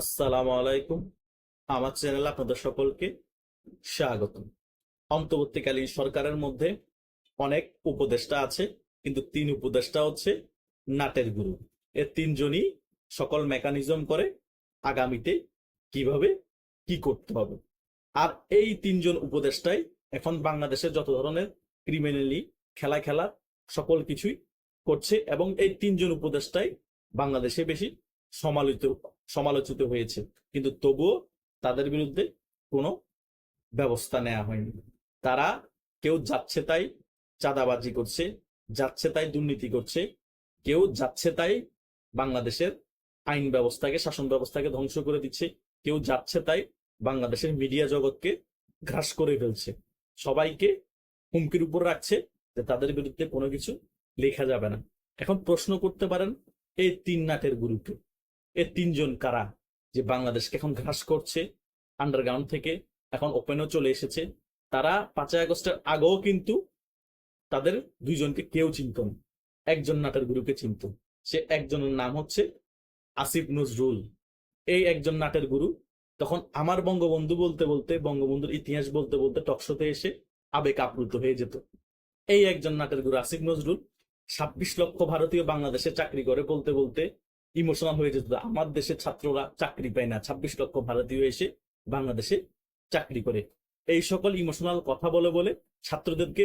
আসসালামু আলাইকুম। আমার চ্যানেলে আপনাদের সকলকে স্বাগত অন্তর্বর্তীকালীন সরকারের মধ্যে অনেক উপদেষ্টা আছে, কিন্তু তিন উপদেষ্টা হচ্ছে নাটের গুরু। এ তিনজনই সকল মেকানিজম করে আগামীতে কীভাবে কি করতে হবে। আর এই তিনজন উপদেষ্টাই এখন বাংলাদেশের যত ধরনের ক্রিমিনালি খেলা খেলা সকল কিছুই করছে এবং এই তিনজন উপদেষ্টাই বাংলাদেশে বেশি সমালোচিত সমালোচিত হয়েছে। কিন্তু তবুও তাদের বিরুদ্ধে কোনো ব্যবস্থা নেওয়া হয়নি। তারা কেউ যাচ্ছে তাই চাঁদাবাজি করছে, যাচ্ছে তাই দুর্নীতি করছে, কেউ যাচ্ছে তাই বাংলাদেশের আইন ব্যবস্থাকে, শাসন ব্যবস্থাকে ধ্বংস করে দিচ্ছে, কেউ যাচ্ছে তাই বাংলাদেশের মিডিয়া জগৎকে ঘাস করে ফেলছে। সবাইকে হুমকির উপর রাখছে যে তাদের বিরুদ্ধে কোনো কিছু লেখা যাবে না। এখন প্রশ্ন করতে পারেন এই তিন নাটের গুরুকে। এ তিনজন কারা যে বাংলাদেশকে এখন ঘাস করছে আন্ডারগ্রাউন্ড থেকে এখন ওপেনও চলে এসেছে। তারা পাঁচই আগস্টের আগেও কিন্তু তাদের দুইজনকে কেউ চিনত না। একজন নাটের গুরুকে চিনত। সে একজনের নাম হচ্ছে আসিফ নজরুল। এই একজন নাটের গুরু তখন আমার বঙ্গবন্ধু বলতে বলতে, বঙ্গবন্ধুর ইতিহাস বলতে বলতে টকশোতে এসে আবেগ আপ্লুত হয়ে যেত। এই একজন নাটের গুরু আসিফ নজরুল ছাব্বিশ লক্ষ ভারতীয় বাংলাদেশে চাকরি করে বলতে বলতে ইমোশনাল হয়ে যেত। আমার দেশের ছাত্ররা চাকরি পায় না। ছাব্বিশ লক্ষ ভারতীয় এসে বাংলাদেশে চাকরি করে। এই সকল ইমোশনাল কথা বলে বলে ছাত্রদেরকে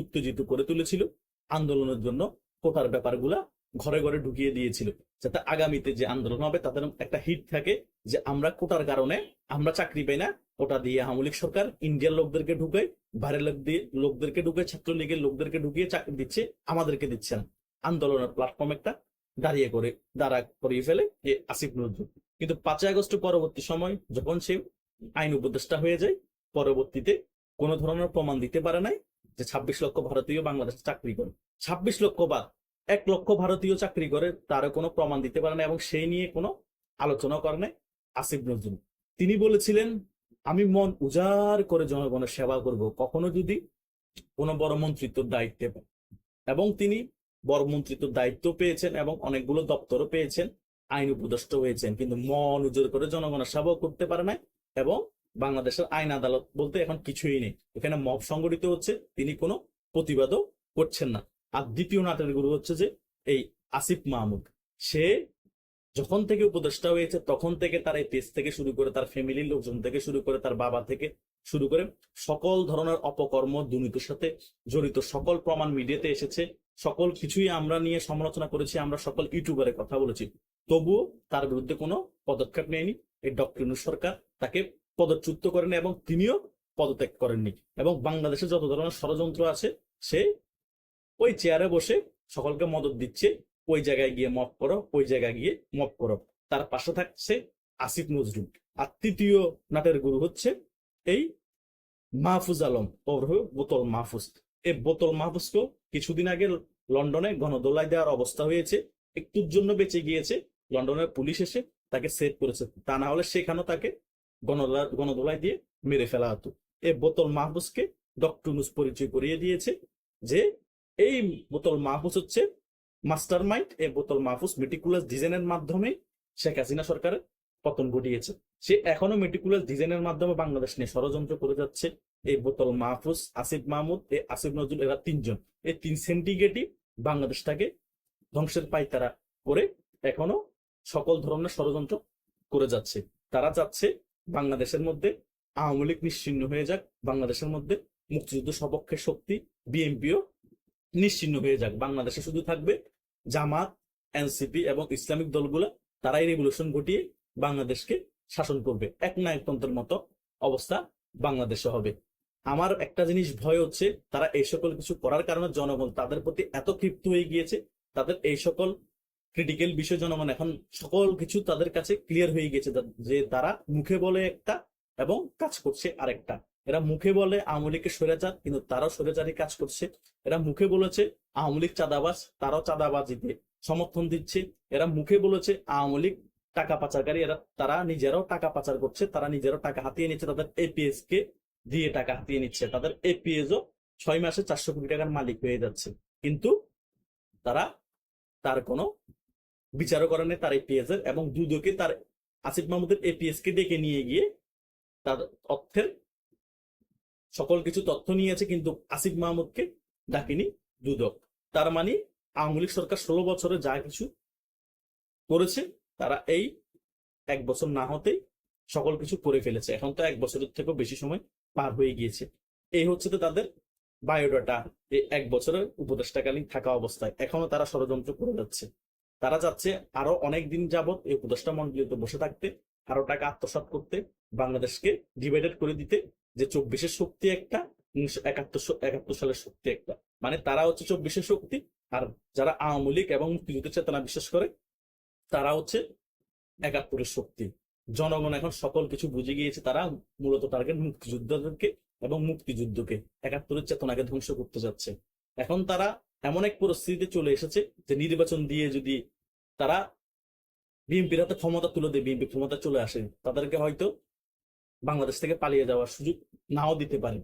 উত্তেজিত করে তুলেছিল। আন্দোলনের জন্য কোটার ব্যাপারগুলা ঘরে ঘরে ঢুকিয়ে দিয়েছিল। যাতে আগামীতে যে আন্দোলন হবে, তাদের একটা হিট থাকে যে আমরা কোটার কারণে আমরা চাকরি পাই না। কোটা দিয়ে আওয়ামী লীগ সরকার ইন্ডিয়ার লোকদেরকে ঢুকে, বাইরের লোক দিয়ে লোকদেরকে ঢুকে, ছাত্রলীগের লোকদেরকে ঢুকিয়ে চাকরি দিচ্ছে, আমাদেরকে দিচ্ছে না। আন্দোলনের প্ল্যাটফর্ম একটা দাঁড়িয়ে করে, দাঁড়া করিয়ে ফেলে যে আসিফ নজরুল। কিন্তু পাঁচই আগস্ট পরবর্তী সময় যখন সে আইন উপদেষ্টা হয়ে যায়, পরবর্তীতে কোনো ধরনের প্রমাণ দিতে পারে নাই যে ছাব্বিশ লক্ষ ভারতীয় বাংলাদেশে চাকরি করে। ছাব্বিশ লক্ষ বা এক লক্ষ ভারতীয় চাকরি করে, তারও কোনো প্রমাণ দিতে পারে না এবং সেই নিয়ে কোনো আলোচনা করে নাই আসিফ নজরুল। তিনি বলেছিলেন, আমি মন উজাড় করে জনগণের সেবা করব, কখনো যদি কোনো বড় মন্ত্রিত্বর দায়িত্বে। এবং তিনি বড় মন্ত্রিত্বর দায়িত্ব পেয়েছেন এবং অনেকগুলো দপ্তরও পেয়েছেন, আইন উপদেষ্টা হয়েছেন, কিন্তু মন উজ্জ্বল করে জনগণের সেবাও করতে পারে না এবং বাংলাদেশের আইন আদালত বলতে এখন কিছুই নেই। এখানে মব সংগঠিত হচ্ছে, তিনি কোনো প্রতিবাদও করছেন না। আর দ্বিতীয় নাটের গুরু হচ্ছে যে এই আসিফ মাহমুদ। সে যখন থেকে উপদেষ্টা হয়েছে, তখন থেকে তার এই পেজ থেকে শুরু করে তার ফ্যামিলির লোকজন থেকে শুরু করে তার বাবা থেকে শুরু করে সকল ধরনের অপকর্ম, দুর্নীতির সাথে জড়িত সকল প্রমাণ মিডিয়াতে এসেছে। সকল কিছুই আমরা নিয়ে সমালোচনা করেছি, আমরা সকল ইউটিউবারে কথা বলেছি। তবুও তার বিরুদ্ধে কোনো পদক্ষেপ নেয়নি। এই ডক্টর সরকার তাকে পদচ্যুত করেনি এবং তিনিও পদত্যাগ করেননি এবং বাংলাদেশে যত ধরনের ষড়যন্ত্র আছে, সে ওই চেয়ারে বসে সকলকে মদত দিচ্ছে, ওই জায়গায় গিয়ে মপ করো, ওই জায়গায় গিয়ে মপ করো। তার পাশে থাকছে আসিফ নজরুল। আর তৃতীয় নাটের গুরু হচ্ছে এই মাহফুজ আলম ওরফে বোতল মাহফুজ। এই বোতল মাহফুজকেও কিছুদিন আগে লন্ডনে গণদোলায় দেওয়ার অবস্থা হয়েছে। একটুর জন্য বেঁচে গিয়েছে। লন্ডনের পুলিশ এসে তাকে সেভ করেছে। তা না হলে সেখানেও তাকে গণদোলা, গণদোলায় দিয়ে মেরে ফেলা হতো। এ বোতল মাহফুজকে ডক্টর নুস পরিচয় করিয়ে দিয়েছে যে এই বোতল মাহফুজ হচ্ছে মাস্টার মাইন্ড এই বোতল মাহফুজ মেটিকুলাস ডিজাইনের মাধ্যমে শেখ হাসিনা সরকারের পতন ঘটিয়েছে। সে এখনও মেটিকুলার ডিজাইনের মাধ্যমে বাংলাদেশ নিয়ে ষড়যন্ত্র করে যাচ্ছে। এই বোতল মাহফুজ, আসিফ মাহমুদ, এই আসিফ নজরুল, এরা তিনজন। এই তিন সেন্টিগেটই বাংলাদেশটাকে ধ্বংসের পাইতারা করে এখনও সকল ধরনের ষড়যন্ত্র করে যাচ্ছে। তারা চাচ্ছে বাংলাদেশের মধ্যে আওয়ামী লীগ নিশ্চিন্ন হয়ে যাক, বাংলাদেশের মধ্যে মুক্তিযুদ্ধ সপক্ষের শক্তি, বিএনপিও নিশ্চিন্ন হয়ে যাক। বাংলাদেশে শুধু থাকবে জামাত, এনসিপি এবং ইসলামিক দলগুলো। তারাই রেভলিউশন ঘটিয়ে বাংলাদেশকে শাসন করবে। এক নায়কতন্ত্রের মতো অবস্থা বাংলাদেশে হবে। আমার একটা জিনিস ভয় হচ্ছে, তারা এই সকল কিছু করার কারণে জনগণ তাদের প্রতি এত ক্ষিপ্ত হয়ে গিয়েছে, তাদের এই সকল ক্রিটিক্যাল বিষয় জনগণ এখন সকল কিছু তাদের কাছে ক্লিয়ার হয়ে গেছে যে তারা মুখে বলে একটা এবং কাজ করছে আরেকটা। এরা মুখে বলে আওয়ামী লীগকে স্বৈরাচার, কিন্তু তারাও স্বৈরাচারী কাজ করছে। এরা মুখে বলেছে আওয়ামী লীগ চাঁদাবাজ, তারাও চাঁদাবাজিতে সমর্থন দিচ্ছে। এরা মুখে বলেছে আওয়ামী লীগ টাকা পাচারকারী এরা, তারা নিজেরাও টাকা পাচার করছে, তারা নিজেরাও টাকা হাতিয়ে নিচ্ছে, তাদের এপিএস কে দিয়ে টাকা হাতিয়ে নিচ্ছে। তাদের এপিএস ও ছয় মাসে চারশো কোটি টাকার মালিক হয়ে যাচ্ছে। কিন্তু তারা তার কোনো বিচারও করেনি তার এপিএস এর এবং দুদকে তার আসিফ মাহমুদের এপিএস কে ডেকে নিয়ে গিয়ে তার অর্থের সকল কিছু তথ্য নিয়েছে, কিন্তু আসিফ মাহমুদকে ডাকিনি দুদক। তার মানে আওয়ামী লীগ সরকার ষোলো বছরে যা কিছু করেছে তারা এই এক বছর না হতেই সকল কিছু করে ফেলেছে। এখন তো এক বছরের থেকেও বেশি সময় পার হয়ে গিয়েছে। এই হচ্ছে তো তাদের বায়োডাটা এই এক বছরের উপদেষ্টাকালীন থাকা অবস্থায়। এখনও তারা ষড়যন্ত্র করে যাচ্ছে। তারা যাচ্ছে আরও অনেক দিন যাবত এই উপদেষ্টা মন্ডলীতে বসে থাকতে, আরও টাকা আত্মসাৎ করতে, বাংলাদেশকে ডিভাইডেড করে দিতে যে চব্বিশের শক্তি একটা, উনিশশো একাত্তর একাত্তর সালের শক্তি একটা। মানে তারা হচ্ছে চব্বিশের শক্তি। আর যারা আওয়ামী লীগ এবং মুক্তিযুদ্ধের চেতনা বিশ্বাস করে তারা হচ্ছে একাত্তরের শক্তি। জনগণ এখন সকল কিছু বুঝে গিয়েছে তারা মূলত টার্গেট মুক্তিযুদ্ধকে এবং মুক্তিযুদ্ধকে। একাত্তরের চেতনাকে ধ্বংস করতে যাচ্ছে। এখন তারা এমন এক পরিস্থিতিতে চলে এসেছে যে নির্বাচন দিয়ে যদি তারা বিএনপির হাতে ক্ষমতা তুলে দেয়, বিএনপি ক্ষমতা চলে আসে, তাদেরকে হয়তো বাংলাদেশ থেকে পালিয়ে যাওয়ার সুযোগ নাও দিতে পারে।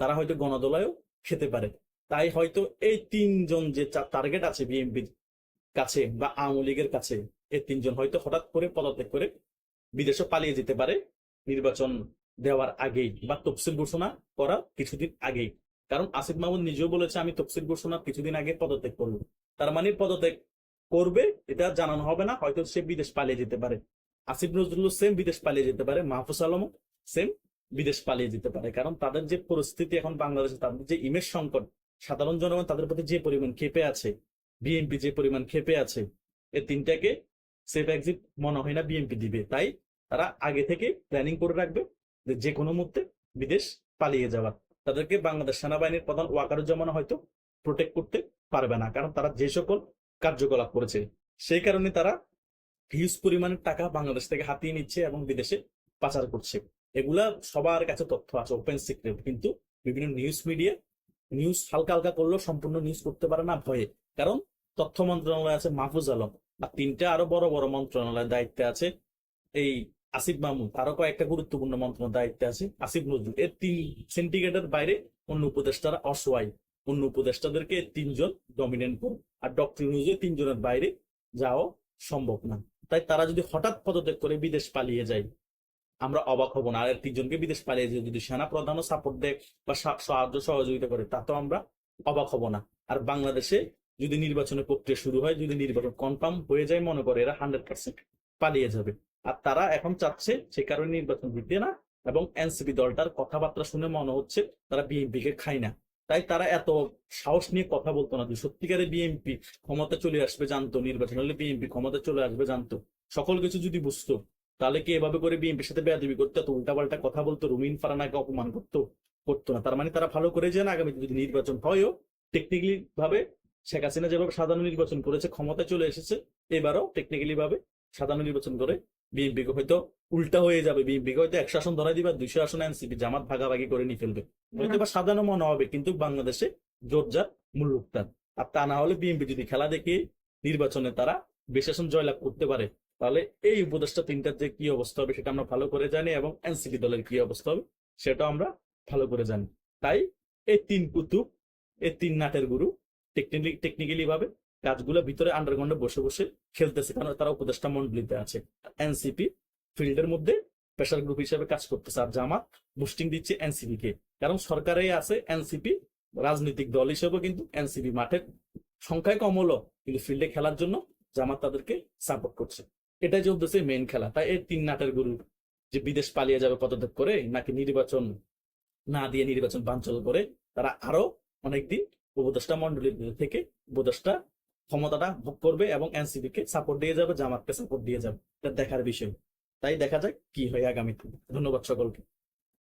তারা হয়তো গণদোলায়ও খেতে পারে। তাই হয়তো এই তিনজন যে টার্গেট আছে বিএনপির কাছে বা আওয়ামী লীগের কাছে এই তিনজন হয়তো হঠাৎ করে পদত্যাগ করে বিদেশে পালিয়ে যেতে পারে। নির্বাচন দেওয়ার আগেই বা তফসিল ঘোষণা করার কিছুদিন আগেই। কারণ আসিফ মাহমুদ নিজেও বলেছে, আমি তফসিল ঘোষণার কিছুদিন আগে পদত্যাগ করব। তার মানে পদত্যাগ করবে, এটা জানানো হবে না, হয়তো সে বিদেশ পালিয়ে যেতে পারে। আসিফ নজরুল সেম বিদেশ পালিয়ে যেতে পারে, মাহফুজ আলমও সেম বিদেশ পালিয়ে যেতে পারে। কারণ তাদের যে পরিস্থিতি এখন বাংলাদেশে, তাদের যে ইমেজ সংকট, সাধারণ জনগণ তাদের প্রতি যে পরিমাণ ক্ষেপে আছে, বিএনপি যে পরিমাণ ক্ষেপে আছে এই তিনটাকে সেফ এক্সিট মনে হয় না বিএনপি দিবে। তাই তারা আগে থেকে প্ল্যানিং করে রাখবে যে যে কোনো মুহূর্তে বিদেশ পালিয়ে যাওয়ার। তাদেরকে বাংলাদেশ সেনাবাহিনীর প্রধান ওয়াকারুজ্জামান হয়তো প্রোটেক্ট করতে পারবে না, কারণ তারা যে সকল কার্যকলাপ করেছে, সেই কারণে তারা হিউজ পরিমাণের টাকা বাংলাদেশ থেকে হাতিয়ে নিচ্ছে এবং বিদেশে পাচার করছে। এগুলা সবার কাছে তথ্য আছে ওপেন সিক্রেট কিন্তু বিভিন্ন নিউজ মিডিয়া নিউজ হালকা হালকা করলেও সম্পূর্ণ নিউজ করতে পারে না ভয়ে। কারণ তথ্য মন্ত্রণালয় আছে মাহফুজ আলম। আর তিনটা আরও বড় বড় মন্ত্রণালয়ের দায়িত্বে আছে। এই আসিফ মাহমুদ, আরও কয়েকটা গুরুত্বপূর্ণ মন্ত্রণালয়ের দায়িত্বে আছে। আসিফ নজরুল, এর তিন সিন্ডিকেটের বাইরে অন্য উপদেষ্টারা অসহায়। অন্য উপদেষ্টাদেরকে তিনজন ডমিনেন্ট করুন আর ডক্টর নিউজে তিনজনের বাইরে যাওয়া সম্ভব না। তাই তারা যদি হঠাৎ পদত্যাগ করে বিদেশ পালিয়ে যায়, আমরা অবাক হব না। আর তিনজনকে বিদেশ পালিয়ে যায় যদি সেনা প্রধানও সাপোর্ট দেয় বা সাহায্য সহযোগিতা করে, তা তো আমরা অবাক হব না। আর বাংলাদেশে যদি নির্বাচনের প্রক্রিয়া শুরু হয়, যদি নির্বাচন কনফার্ম হয়ে যায়, মনে করে এরা হান্ড্রেড পার্সেন্ট পালিয়ে যাবে। আর তারা এখন চাচ্ছে সে কারণে নির্বাচন দিতে না এবং এনসিপি দলটার কথাবার্তা শুনে মনে হচ্ছে তারা বিএনপি কে খায় না। তাই তারা এত সাহস নিয়ে কথা বলতো না যে সত্যিকারে বিএনপি ক্ষমতা চলে আসবে জানতো, নির্বাচন হলে বিএনপি ক্ষমতা চলে আসবে জানতো। সকল কিছু যদি বুঝতো, তাহলে কি এভাবে করে বিএনপির সাথে বেয়াদবি করতো, এত উল্টাপাল্টা কথা বলতো রুমিন ফারানাকে অপমান করতো? করতো না। তার মানে তারা ভালো করে জানে আগামীতে যদি নির্বাচন হয়ও টেকনিক্যালি ভাবে শেখ হাসিনা যেভাবে সাধারণ নির্বাচন করেছে ক্ষমতায় চলে এসেছে এবারও টেকনিক্যালি ভাবে সাধারণ নির্বাচন করে বিএনপি কে হয়তো উল্টা হয়ে যাবে। বিএনপিকে হয়তো একশো আসন ধরাই দিবে দুইশো আসন এনসিপি জামাত ভাগাভাগি করে নিয়ে ফেলবে। হয়তো বা সাধারণ মনে হবে কিন্তু বাংলাদেশে জোরজার মূল্যুক্তান আর তা না হলে বিএনপি যদি খেলা দেখে নির্বাচনে তারা বিশেষণ জয়লাভ করতে পারে তাহলে এই উপদেশটা তিনটার যে কি অবস্থা হবে সেটা আমরা ভালো করে জানি এবং এনসিপি দলের কি অবস্থা হবে সেটাও আমরা ভালো করে জানি। তাই এই তিন কুতুব এই তিন নাটের গুরু টেকনিক্যালি টেকনিক্যালি ভাবে কাজগুলো ভিতরে আন্ডারগ্রাউন্ডে বসে বসে খেলতেছে, কারণ তারা উপদেষ্টা মন্ডলীতে আছে। এনসিপি ফিল্ডের মধ্যে প্রেশার গ্রুপ হিসেবে কাজ করতেছে আর জামাত বুস্টিং দিচ্ছে এনসিপি কে। কারণ সরকারেই আছে এনসিপি রাজনৈতিক দল হিসেবে কিন্তু এনসিপি মাঠের সংখ্যায় কম হলো, কিন্তু ফিল্ডে খেলার জন্য জামাত তাদেরকে সাপোর্ট করছে। এটাই চলতেছে মেন খেলা। তাই এই তিন নাটের গুরু যে বিদেশ পালিয়ে যাবে পদত্যাগ করে, নাকি নির্বাচন না দিয়ে নির্বাচন বাঞ্চল করে, তারা আরও অনেকদিন উপদেষ্টা মন্ডলীর থেকে উপদেষ্টা ক্ষমতাটা ভোগ করবে এবং এনসিপি কে সাপোর্ট দিয়ে যাবে, জামাতকে সাপোর্ট দিয়ে যাবে। দেখার বিষয়। তাই দেখা যাক কি হয় আগামীতে। ধন্যবাদ সকলকে।